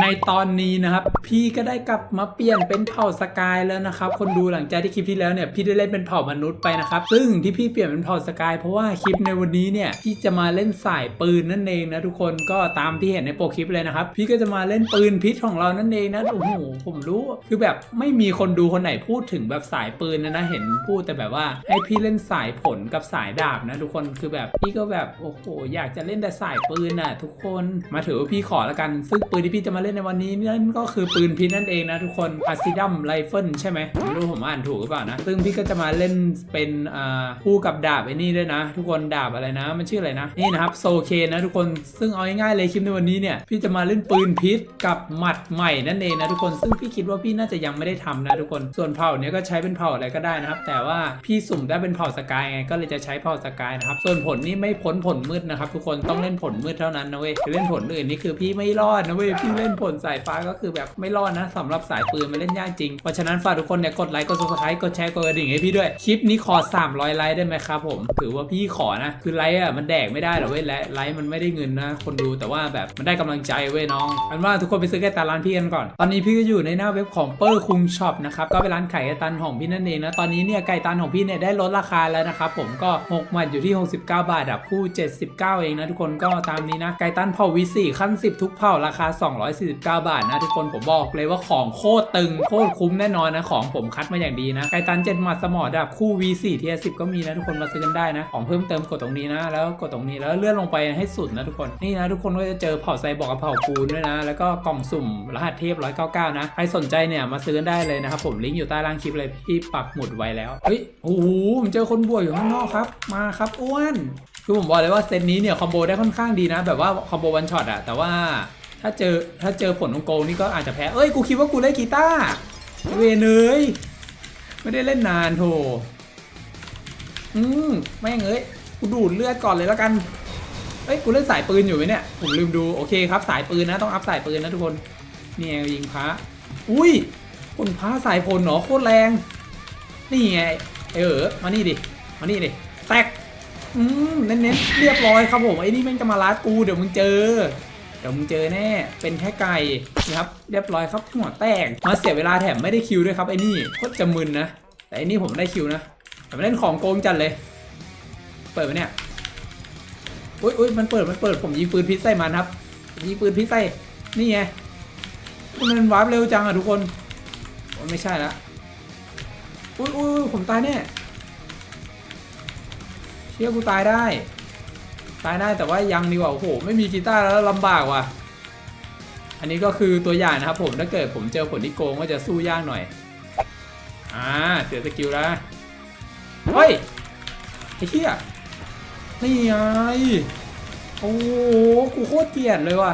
ในตอนนี้นะครับพี่ก็ได้กลับมาเปลี่ยนเป็นเผ่าสกายแล้วนะครับ คนดูหลังจากที่คลิปที่แล้วเนี่ยพี่ได้เล่นเป็นเผ่ามนุษย์ไปนะครับ ซึ่งที่พี่เปลี่ยนเป็นเผ่าสกายเพราะว่าคลิปในวันนี้เนี่ยพี่จะมาเล่นสายปืนนั่นเองนะทุกคนก็ตามที่เห็นในโปรคลิปเลยนะครับ พี่ก็จะมาเล่นปืนพิษของเรานั่นเองนะโอ้โหผมรู้คือแบบไม่มีคนดูคนไหนพูดถึงแบบสายปืนนะนะเห็นพูดแต่แบบว่าให้พี่เล่นสายผลกับสายดาบนะทุกคนคือแบบพี่ก็แบบโอ้โหอยากจะเล่นแต่สายปืนน่ะทุกคนมาถือว่าพี่ขอแล้วกันซึ่งปืนที่พี่จะมาเล่นในวันนี้นั่นก็คือปืนพิษนั่นเองนะทุกคนอาซิดัมไรเฟิลใช่ไหมไม่รู้ผมอ่านถูกหรือเปล่านะซึ่งพี่ก็จะมาเล่นเป็นอ่าคู่กับดาบไอ้นี่ด้วยนะ ทุกคนดาบอะไรนะ มันชื่ออะไรนะนี่นะครับโซเคนนะทุกคนซึ่งเอาง่ายๆเลยคลิปในวันนี้เนี่ยพี่จะมาเล่นปืนพิษกับหมัดใหม่นั่นเองนะทุกคนซึ่งพี่คิดว่าพี่น่าจะยังไม่ได้ทำนะทุกคนส่วนเผ่าเนี้ยก็ใช้เป็นเผ่าอะไรก็ได้นะครับ แต่ว่าพี่สุ่มได้เป็นเผ่าสกายไงก็เลยจะใช้เผ่าสกายนะครับส่วนผลนี่ไม่พ้นผลมืดนะครับทุกคนต้องเล่นผลมืดเท่านั้นนะเว้ยเล่นผลอื่นนี่คือพี่ไม่รอดนะเว้ยพี่เล่นผลสายฟ้าก็คือแบบไม่รอดนะสำหรับสายปืนมันเล่นยากจริง เพราะฉะนั้นฝากทุกคนเนี่ยกดไลค์กดซับสไครต์กดแชร์กดกระดิ่งให้พี่ด้วย คลิปนี้ขอ 300 ไลค์ได้ไหมครับผม ถือว่าพี่ขอนะ คือไลค์อะมันแดกไม่ได้หรอกเว้ยและไลค์มันไม่ได้เงินนะ คนดูแต่ว่าแบบมันได้กำลังใจเว้ยน้องอันว่าทุกคนไปซื้อไก่ตันร้านพี่กันก่อน ตอนนี้พี่ก็อยู่ในหน้าเว็บของเปอร์คุงช็อปนะครับก็เป็นร้านขายไก่ตันของพี่นั่นเองนะตอนนี้เนี่ยไก่ตันของพี่เนี่ยได้ลดราคาแล้วนะครับผมก็6หมัดอยู่ที่ 69 บาทดับคู่79 เองนะทุกคนก็ตามนี้นะไก่ตันเผ่าวีสี่ขั้น 10 ทุกเผ่าราคา249 บาทนะทุกคนผมบอกเลยว่าของโคตรตึงโคตรคุ้มแน่นอนนะ ของผมคัดมาอย่างดีนะไก่ตัน7หมัดสมอดับคู่ V4 ที10ก็มีนะทุกคนมาซื้อกันได้นะ ของเพิ่มเติมกดตรงนี้นะ แล้วกดตรงนี้แล้วเลื่อนลงไปให้สุดนะทุกคนนี่นะทุกคนก็จะเจอเผ่าไซบอกกับเผ่าปูนด้วยนะ แล้วก็กล่องสุ่มรหัสเทพ 199 นะใครสนใจเนี่ยมาซื้อกันได้เลยนะครับผมลิงก์อยู่ใต้ล่างคลิปเลยพี่ปักหมุดไว้แล้วเฮ้ยโอ้โหผมเจอคนบวกอยู่ข้างนอกครับมาครับอ้วนคือผมบอกเลยว่าเซตนี้เนี่ยคอมโบได้ค่อนข้างดีนะ แบบว่าคอมโบวันช็อตอะแต่ว่า ถ้าเจอถ้าเจอผลโกงๆนี่ก็อาจจะแพ้ เอ้ย กูคิดว่ากูเล่นกีตาร์เวยเนยไม่ได้เล่นนานโถอืมแม่งเอ้ย กูดูดเลือดก่อนเลยแล้วกัน เอ้ย กูเล่นสายปืนอยู่ไหมเนี่ย ผมลืมดู โอเคครับ สายปืนนะ ต้องอัพสายปืนนะทุกคนนี่ไงยิงพระอุ้ยคนพระสายพลเหรอโคตรแรง นี่ไง เออ มานี่ดิ มานี่ดิ แตก อืม เน้นๆ เรียบร้อยครับผม ไอ้นี่แม่งจะมาลัดกู เดี๋ยวมึงเจอ ดี๋ยวมึงเจอแน่ เป็นแค่ไก่นะครับ เรียบร้อยครับหัวแตก มาเสียเวลาแถมไม่ได้คิวด้วยครับไอ้นี่โคตรจะมึนนะ แต่ไอ้นี่ผมได้คิวนะแต่มันเล่นของโกงจัดเลย เปิดไหมเนี่ยอุ้ยอุ้ยมันเปิด มันเปิด ผมยิงปืนพิษใส่มันครับ ยิงปืนพิษใส่ นี่ไง มันวาร์ปเร็วจังอะทุกคนโอ้ยไม่ใช่ละอุ้ยอุ้ยอุ้ยผมตายแน่ เชื่อกูตายได้ ตายได้แต่ว่ายังดีกว่าโอ้โหไม่มีกีตาร์แล้วลำบากว่ะ อันนี้ก็คือตัวอย่างนะครับผมถ้าเกิดผมเจอผลที่โกงก็จะสู้ยากหน่อย อ่าเสียสกิลแล้วเฮ้ยไอ้เหี้ยนี่ไงโอ้โหกูโคตรเกลียดเลยว่ะ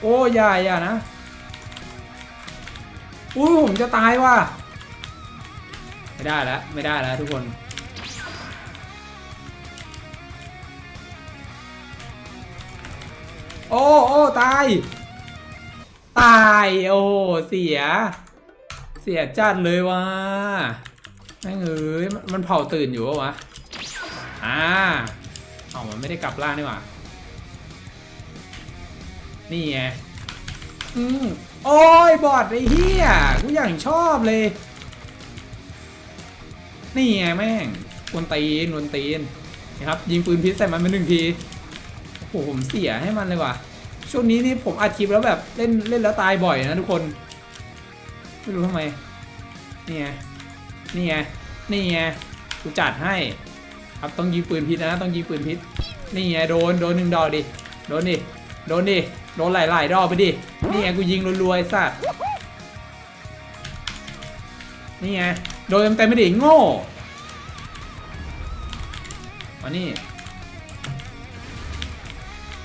โอ้ย่าอย่านะอุ้ยผมจะตายว่ะ ไม่ได้แล้วไม่ได้แล้วทุกคน โอ้โอ้ตาย ตายโอ้เสีย เสียจัดเลยว่ะแม่งเอ้ยมันเผาตื่นอยู่ปะวะอ่าเอามันไม่ได้กลับล่างนี่หว่านี่ไงอืมโอ้ยบอดไอ้เหี้ยกูอย่างชอบเลย นี่ไงแม่งวนตีนวนตีนนะครับ ยิงปืนพิษใส่มันไปหนึ่งที โอ้โหผมเสียให้มันเลยว่ะ ช่วงนี้นี่ผมอัดคลิปแล้วแบบเล่นเล่นแล้วตายบ่อยนะทุกคน ไม่รู้ทำไม นี่ไง นี่ไง นี่ไง กูจัดให้ ครับต้องยิงปืนพิษนะ ต้องยิงปืนพิษ นี่ไงโดน โดนหนึ่งดอกดิ โดนดิ โดนดิ โดนหลายๆดอกไปดิ นี่ไงกูยิงรัวๆสัตว์นี่ไง โดนเต็มๆไปดิโง่มานี่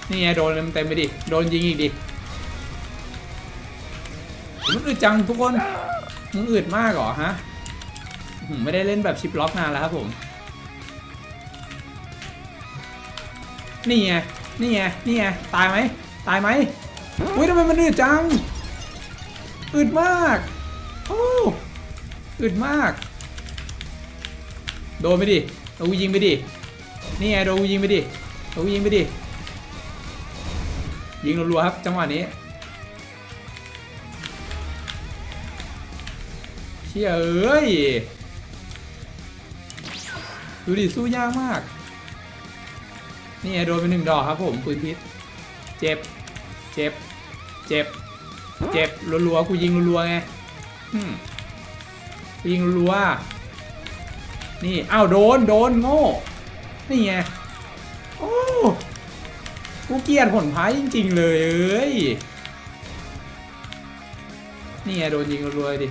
นี่ไงโดนเต็มไปดิ โดนยิงอีกดิ มันอึดจังทุกคนมึงอึดมากเหรอฮะผมไม่ได้เล่นแบบชิปล็อกนานแล้วครับผม นี่ไง นี่ไง นี่ไง ตายไหม ตายไหมอุ้ยทำไมมันอึดจัง อึดมากโอ้อึดมาก โดนไปดิ โดนยิงไปดิ นี่ไง โดนยิงไปดิ โดนยิงไปดิ ยิงรัวๆครับจังหวะนี้เชี่ยเอ้ยดูดิสู้ยากมาก นี่ไงโดนไปหนึ่งดอกครับผมปืนพิษ เจ็บ เจ็บ เจ็บ เจ็บรัวๆกูยิงรัวๆไงยิงรัวๆนี่ อ้าว โดน โดน โง่ นี่ไง กูเกลียดผลพายจริง ๆ เลยเอ้ย นี่ไงโดนยิงรัวๆดิ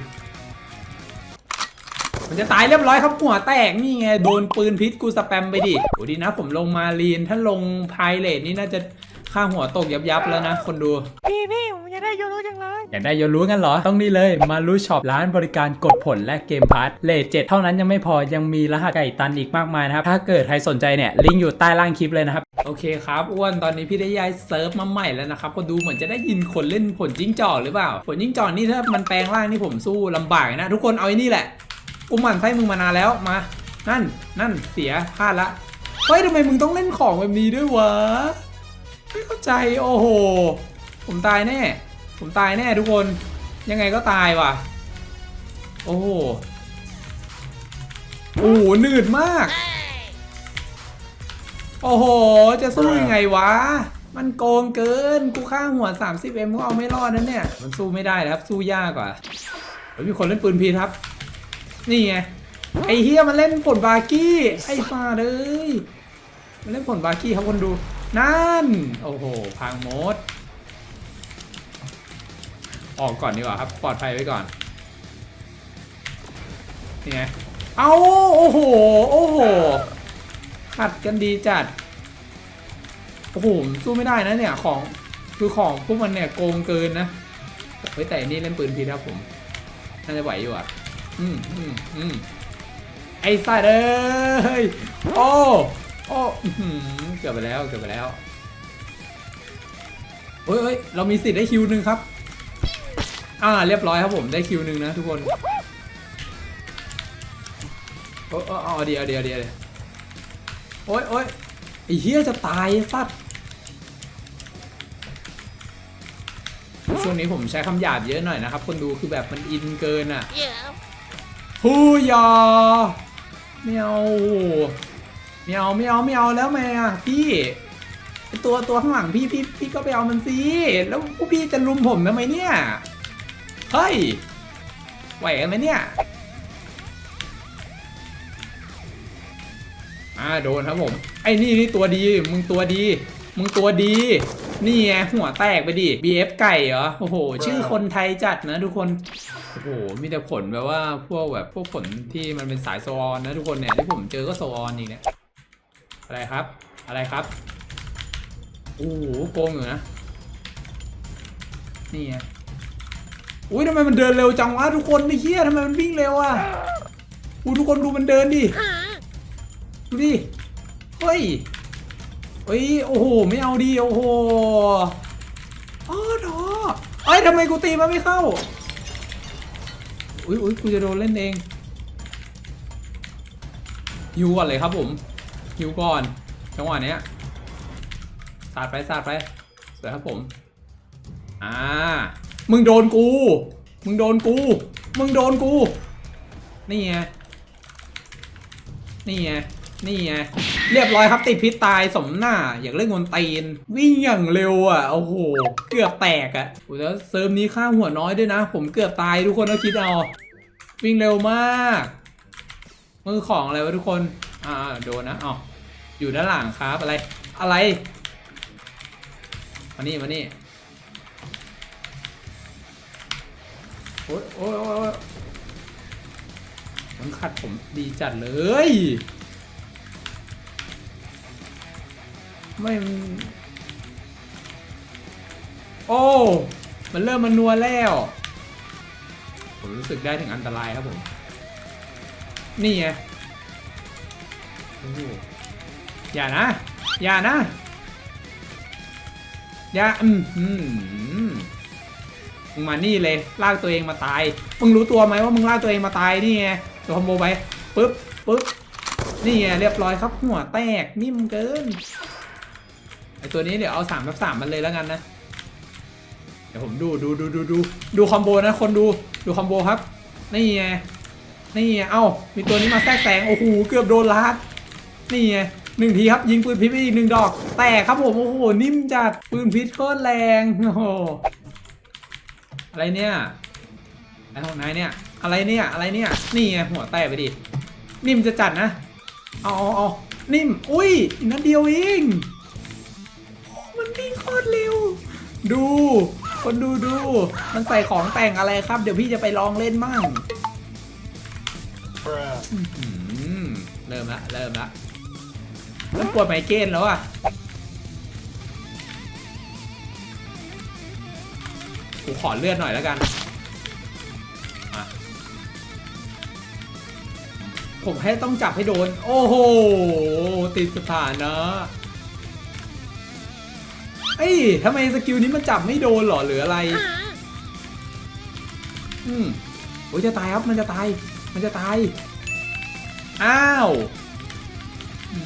มันจะตายเรียบร้อยครับหัวแตกนี่ไงโดนปืนพิษกูสแปมไปดิโอ้ดีนะผมลงมาลีน ถ้าลงพายเลทนี่น่าจะค่าหัวตกยับยับๆแล้วนะ คนดู พี่พี่ผมอยากได้โยรู้จังเลยอยากได้โยรู้กันเหรอ ต้องนี่เลย มารู้ช็อปร้านบริการกดผลและเกมพาร์ทเลทเจ็ดเท่านั้นยังไม่พอยังมีรหัสไก่ตันอีกมากมายนะครับ ถ้าเกิดใครสนใจเนี่ย ลิงก์อยู่ใต้ล่างคลิปเลยนะครับ โอเคครับอ้วนตอนนี้พี่ได้ย้ายเซิร์ฟมาใหม่แล้วนะครับก็ดูเหมือนจะได้ยินคนเล่นผลจิ้งจอกหรือเปล่า ผลจิ้งจอกนี่ถ้ามันแปลงร่างนี่ผมสู้ลำบากนะ ทุกคนเอาไอ้นี่แหละกูหมั่นไส้มึงมานานแล้วมา นั่นนั่นเสียพลาดละเฮ้ยทำไมมึงต้องเล่นของแบบนี้ด้วยวะไม่เข้าใจโอ้โห ผมตายแน่ ผมตายแน่ทุกคนยังไงก็ตายว่ะ โอ้โหโอ้โหหนืดมาก โอ้โห จะสู้ยังไงวะ มันโกงเกิน กูฆ่าหัว 30M ก็เอาไม่รอดนั่นเนี่ย มันสู้ไม่ได้แล้วครับ สู้ยากกว่าเฮ้ยมีคนเล่นปืนพีครับ นี่ไง ไอ้เฮียมันเล่นผลบากี้ ไอ้ฟาเลย มันเล่นผลบากี้ครับคนดู นั่น โอ้โห พังหมด ออกก่อนดีกว่าครับ ปลอดภัยไว้ก่อน นี่ไง เอาโอ้โห โอ้โห ขัดกันดีจัด โอ้โหสู้ไม่ได้นะเนี่ยของคือของพวกมันเนี่ยโกงเกินนะเฮ้ยแต่นี่เล่นปืนพีครับผม น่าจะไหวอยู่อะ อืมอืมอืมไอ้สัตว์เอ้ย โอ้โอ้อื้อหือเกือบไปแล้วเกือบไปแล้วเฮ้ยเฮ้ยเรามีสิทธิ์ได้คิวหนึ่งครับ อ่า เรียบร้อยครับผมได้คิวหนึ่งนะทุกคน โอ้เอาเอาเดียวเดียวเดียว โอ้ยโอ้ยไอ้เหี้ยจะตายไอ้สัตว์ช่วงนี้ผมใช้คำหยาบเยอะหน่อยนะครับ คนดูคือแบบมันอินเกินอะฮูยาไม่เอาไม่เอาไม่เอาไม่เอาแล้วแม่อะพี่ไอ้ตัวตัวข้างหลังพี่พี่พี่ก็ไปเอามันสิแล้วพวกพี่จะลุมผมทำไมเนี่ย เฮ้ยไหวกันไหมเนี่ย อ่าโดนครับผม ไอ้นี่นี่ตัวดี มึงตัวดี มึงตัวดี นี่ไงหัวแตกไปดิ BF ไก่เหรอ โอ้โห ชื่อคนไทยจัดนะทุกคน โอ้โห มีแต่ผลแบบว่าพวกแบบพวกผลที่มันเป็นสายโซออนนะทุกคนเนี่ยที่ผมเจอก็โซออนอีกเนี่ย อะไรครับ อะไรครับ โอ้โหโกงอยู่นะ นี่ไงอุ้ยทำไมมันเดินเร็วจังวะทุกคนไอ้เหี้ยทำไมมันวิ่งเร็วอะอู้ทุกคนดูมันเดินดิ ดูดิ เฮ้ย เฮ้ย โอ้โห ไม่เอาดิโอ้โหอ๋อดอเอ้ยทำไมกูตีมันไม่เข้า อุ้ยอุ้ยกูจะโดนเล่นเองฮิวก่อนเลยครับผมฮิวก่อน จังหวะเนี้ยสาดไปสาดไปสวยครับผม อ่า มึงโดนกู มึงโดนกู มึงโดนกู นี่ไง นี่ไง นี่ไงเรียบร้อยครับติดพิษตายสมหน้า อยากเล่นงนตีน วิ่งอย่างเร็วอะโอ้โหเกือบแตกอะโอ้แล้วเซิร์ฟนี้ค่าหัวน้อยด้วยนะ ผมเกือบตายทุกคนก็คิดเอาวิ่งเร็วมากมือของอะไรวะทุกคนอ่าโดนนะอ๋ออยู่ด้านหลังครับอะไรอะไรมานี่มานี่โอ๊ยโอ๊ยโอ๊ยโอ๊ยมันขัดผมดีจัดเลย ไม่มันโอ้ มันเริ่มมันนัวแล้ว ผมรู้สึกได้ถึงอันตรายครับผม นี่ไงโอ้โหอย่านะ อย่านะ อย่าอืมอืมอืมมึงมานี่เลย ลากตัวเองมาตาย มึงรู้ตัวไหมว่ามึงลากตัวเองมาตายนี่ไงตัวคอมโบไปปึ๊บปึ๊บนี่ไงเรียบร้อยครับหัวแตกนิ่มเกินไอตัวนี้เดี๋ยวเอาสามทับสามมันเลยแล้วกันนะ เดี๋ยวผมดูดูดูดูดูดูคอมโบนะคนดูดูคอมโบครับ นี่ไง นี่ไง เอ้า มีตัวนี้มาแทรกแซงโอ้โห เกือบโดนลัดนี่ไงหนึ่งทีครับ ยิงปืนพิษไปอีกหนึ่งดอก แตกครับผม โอ้โห นิ่มจัด ปืนพิษโคตรแรง โอ้โห อะไรเนี่ยอะไรของนายเนี่ย อะไรเนี่ย อะไรเนี่ย นี่ไง หัวแตกไปดิ นิ่มจะจัดนะ เอาเอาเอานิ่ม อุ้ยนัดเดียวเอง ดู คนดูดู มันใส่ของแต่งอะไรครับ เดี๋ยวพี่จะไปลองเล่นมั่งอื้อหือเริ่มละเริ่มละเริ่มปวดไมเกรนแล้วอะ กูขอเลือดหน่อยแล้วกันมาผมให้ต้องจับให้โดน โอ้โห ติดสถานะ เอ้ยทำไมสกิลนี้มันจับไม่โดนเหรอหรืออะไร อืมโอ้ยจะตายครับมันจะตาย มันจะตาย อ้าวอื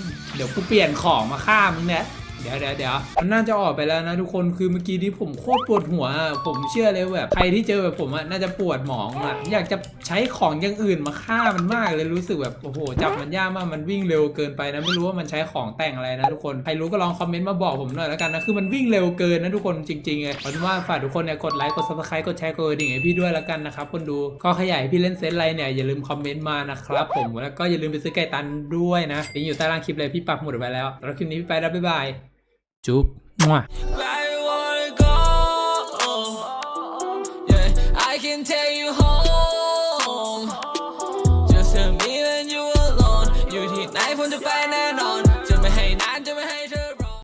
มเดี๋ยวกูเปลี่ยนของมาฆ่ามึงเนี่ย เดี๋ยวเดี๋ยวเดี๋ยวมันน่าจะออกไปแล้วนะทุกคนคือเมื่อกี้นี้ผมโคตรปวดหัว ผมเชื่อเลยแบบใครที่เจอแบบผมอะน่าจะปวดหมองอะอยากจะใช้ของอย่างอื่นมาฆ่ามันมากเลยรู้สึกแบบโอ้โหจับมันยากมากมันวิ่งเร็วเกินไปนะไม่รู้ว่ามันใช้ของแต่งอะไรนะทุกคนใครรู้ก็ลองคอมเมนต์มาบอกผมหน่อยแล้วกันนะคือมันวิ่งเร็วเกินนะทุกคนจริงๆเลยเอาเป็นว่าฝากทุกคนเนี่ยกดไลค์กดซับสไครต์กดแชร์กดดิ่งให้พี่ด้วยแล้วกันนะครับคนดูก็ขยายพี่เล่นเซตอะไรเนี่ยอย่าลืมคอมเมนต์มานะครับผมแล้วก็อย่าลืมไปซื้อไก่ตันด้วยนะลิงก์อยู่ใต้ล่างคลิปเลยพี่ปักหมุดไว้แล้วแล้วคลิปนี้พี่ไปแล้วบ๊ายบาย จุ๊บมั่ว Life